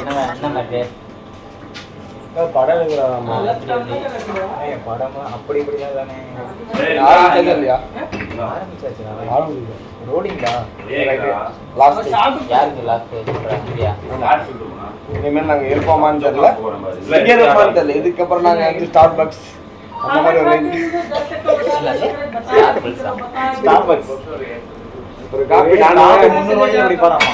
என்ன என்ன மேட்ரு படம் எடுக்கிறாமா படம் அப்படி இப்படிதான் தானே. ஆரம்பிச்சது இல்லையா? ஆரம்பிச்சாச்சு ரோடிங்களா லாஸ்ட் யாருக்கு லாஸ்ட் இனிமேல் நாங்க இருப்போமான்னு தெரியல. இங்கே தெரியல. இதுக்கப்புறம் நாங்க வந்து ஸ்டார் பக்ஸ் அந்த மாதிரி ஒரு ஸ்டார் பக்ஸ் ஒரு காப்பி நானும் முந்நூறு வாங்கி அப்படி போறாமா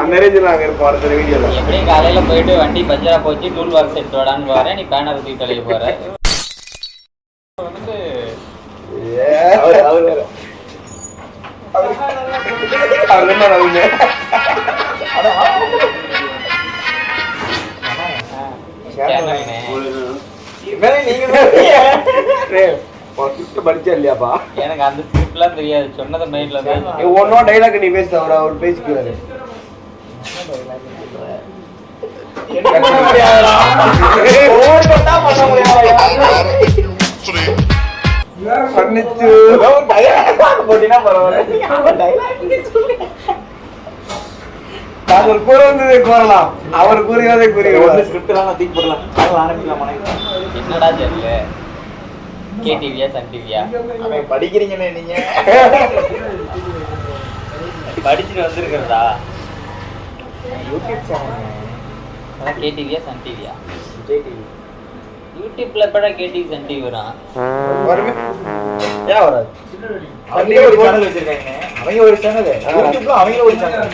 அந்த ரேஞ்சில் நாங்க இருப்போம் அடுத்த எப்படியும் காலையில போயிட்டு வண்டி பஞ்சரா போச்சு டூல் ஒர்க் செட் வாடான்னு போறேன் நீ பேனர் தூக்கி கழுவி போற வந்து அவர் அவர் அவர் என்ன படிச்சா இல்லையாப்பா? எனக்கு அந்த ஸ்கிரிப்ட்லாம் தெரியாது. சொன்னதை மைண்ட்ல நீ ஒன்னோ டைலாக் நீ பேச அவர் அவர் பேசிக்கிறாரு தாங்கள் கூற வந்ததை கூறலாம் அவர் கூறியதை கூறுகிறார். என்னடா தெரியல கேடிவியா சன் டிவியா படிக்கிறீங்கன்னு நீங்க. படிச்சுட்டு வந்திருக்கிறதா யூடியூப் சேனல் அதான் கேடிவியா சன் டிவியா விஜய் டிவி யூடியூப்ல எப்படா கேடிவி சன் டிவி வரும். வருமே. ஏன் வராது? அவங்க ஒரு சேனல் வச்சிருக்காங்க அவங்க ஒரு சேனல் யூடியூப்ல அவங்க ஒரு சேனல்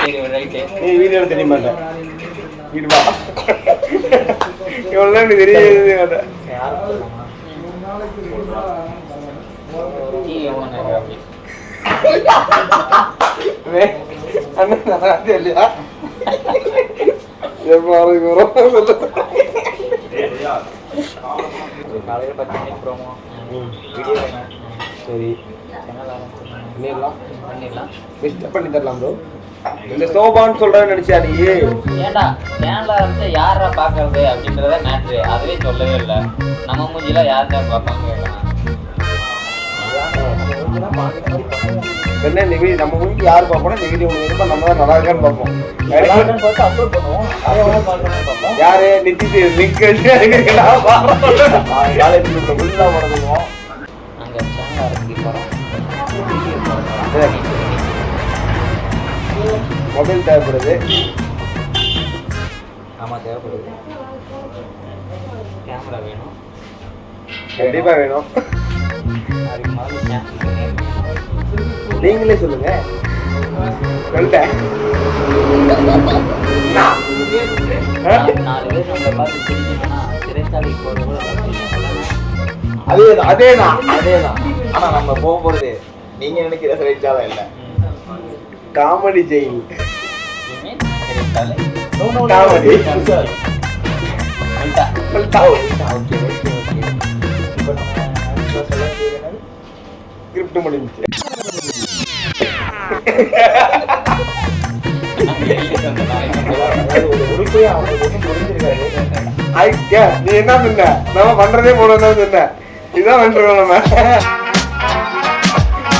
சரி ஒரு ரைட்டு நீ வீடியோ எடுத்து தெரிய மாட்டேன் வீடு வா. இவ்வளோ நீ ப்ரோமோ வீடியோ வேணும் சரி சேனல் ஆரம்பிச்சிருக்காங்க பண்ணிடலாம் பண்ணிடலாம் பெஸ்ட்டாக பண்ணி தரலாம் ப்ரோ இந்த சோபான்னு சொல்கிறேன்னு நினச்சியா நீ? ஏன்டா சேனல் ஆரம்பிச்சா யாரா பாக்குறது அப்படின்றத மேட்ரு அதுவே சொல்லவே இல்லை. நம்ம மூஞ்சில யார் பார்ப்பாங்க கேட்கலாம் என்ன வீடியோ நம்ம முடிஞ்சு யார் பார்ப்போம்னா இந்த வீடியோ முடிஞ்சப்ப நம்ம தான் நல்லா இருக்கான்னு பார்ப்போம். பார்ப்போம். யாரு நித்திச்சு லிங்க் அங்க மொபைல் தேவைப்படுது. ஆமா தேவைப்படுது. கேமரா வேணும். கண்டிப்பா வேணும். அதுக்கு முதல்ல நீங்களே சொல்லுங்க. சொல்லிட்டேன். நாலு பேர் நம்மளை பார்த்து சிரிக்கணும்னா சிறைச்சாலைக்கு போறது கூட அதே அதேதான் அதேதான் ஆனா நம்ம போக போறது நீங்க நினைக்கிற சிறைச்சாலை இல்ல. Comedy jail comedy. சொல்லிட்டா. நீ என்ன சொன்ன? நம்ம பண்றதே போல சொன்ன. இதான் பண்றோம் நம்ம.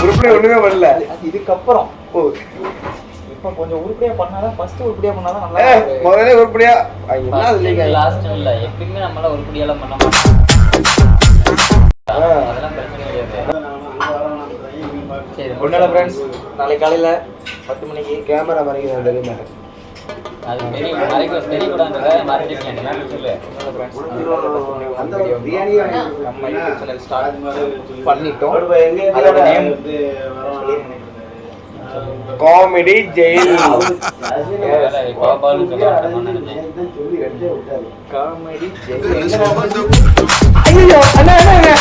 உருப்படி ஒண்ணுமே பண்ணல. இதுக்கப்புறம். ஓ. இப்போ கொஞ்சம் உருப்படியா பண்ணாதான் ஃபர்ஸ்ட் உருப்படியா பண்ணாதான் நல்லா. முதல்ல உருப்படியா. என்ன அது இல்லைங்க லாஸ்ட் இல்ல. எப்பயுமே நம்மளால உருப்படியெல்லாம் பண்ண மாட்டோம். ஆ. அதெல்லாம் பிரச்சனை கிடையாது. சரி ஒன்றும் இல்லை ஃப்ரெண்ட்ஸ் நாளைக்கு காலையில பத்து மணிக்கு கேமரா மறைக்கிறது தெரிய மாட்டேன் அது மறைக்க மறைச்சிருக்கேன் ஸ்டார்ட் பண்ணிட்டோம். நேம் காமெடி ஜெயில் காமெடி ஐயோ அண்ணா அண்ணா, அண்ணா.